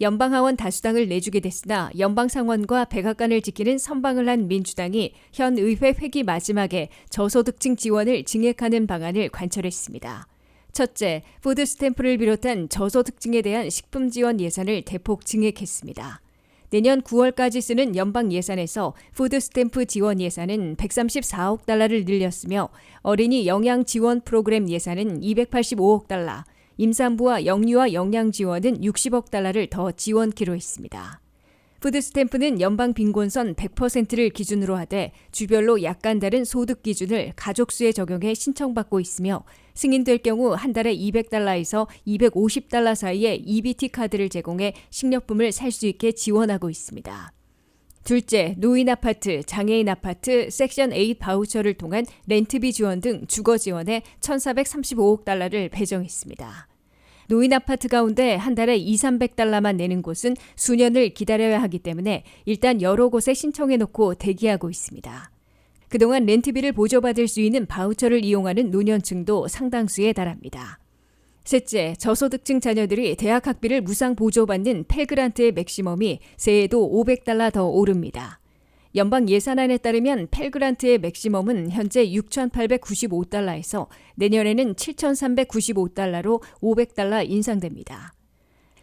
연방하원 다수당을 내주게 됐으나 연방상원과 백악관을 지키는 선방을 한 민주당이 현 의회 회기 마지막에 저소득층 지원을 증액하는 방안을 관철했습니다. 첫째, 푸드 스탬프를 비롯한 저소득층에 대한 식품 지원 예산을 대폭 증액했습니다. 내년 9월까지 쓰는 연방 예산에서 푸드 스탬프 지원 예산은 134억 달러를 늘렸으며 어린이 영양 지원 프로그램 예산은 285억 달러, 임산부와 영유아 영양 지원은 60억 달러를 더 지원키로 했습니다. 푸드 스탬프는 연방 빈곤선 100%를 기준으로 하되 주별로 약간 다른 소득 기준을 가족 수에 적용해 신청받고 있으며 승인될 경우 한 달에 200달러에서 250달러 사이의 EBT 카드를 제공해 식료품을 살 수 있게 지원하고 있습니다. 둘째, 노인 아파트, 장애인 아파트, 섹션 8 바우처를 통한 렌트비 지원 등 주거 지원에 1,435억 달러를 배정했습니다. 노인 아파트 가운데 한 달에 2, 300달러만 내는 곳은 수년을 기다려야 하기 때문에 일단 여러 곳에 신청해 놓고 대기하고 있습니다. 그동안 렌트비를 보조받을 수 있는 바우처를 이용하는 노년층도 상당수에 달합니다. 셋째, 저소득층 자녀들이 대학 학비를 무상 보조받는 펠그란트의 맥시멈이 새해에도 500달러 더 오릅니다. 연방 예산안에 따르면 펠그란트의 맥시멈은 현재 6,895달러에서 내년에는 7,395달러로 500달러 인상됩니다.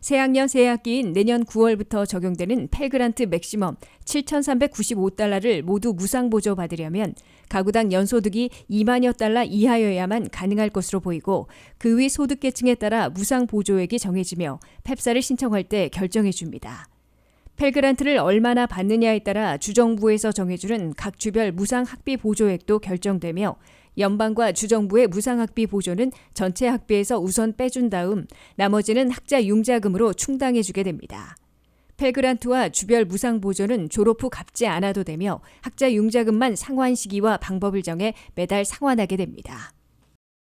새학년 새학기인 내년 9월부터 적용되는 펠그란트 맥시멈 7,395달러를 모두 무상 보조 받으려면 가구당 연소득이 2만여 달러 이하여야만 가능할 것으로 보이고 그 위 소득 계층에 따라 무상 보조액이 정해지며 펩사를 신청할 때 결정해 줍니다. 펠그란트를 얼마나 받느냐에 따라 주정부에서 정해주는 각 주별 무상 학비 보조액도 결정되며 연방과 주정부의 무상 학비 보조는 전체 학비에서 우선 빼준 다음 나머지는 학자 융자금으로 충당해주게 됩니다. 펠그란트와 주별 무상 보조는 졸업 후 갚지 않아도 되며 학자 융자금만 상환 시기와 방법을 정해 매달 상환하게 됩니다.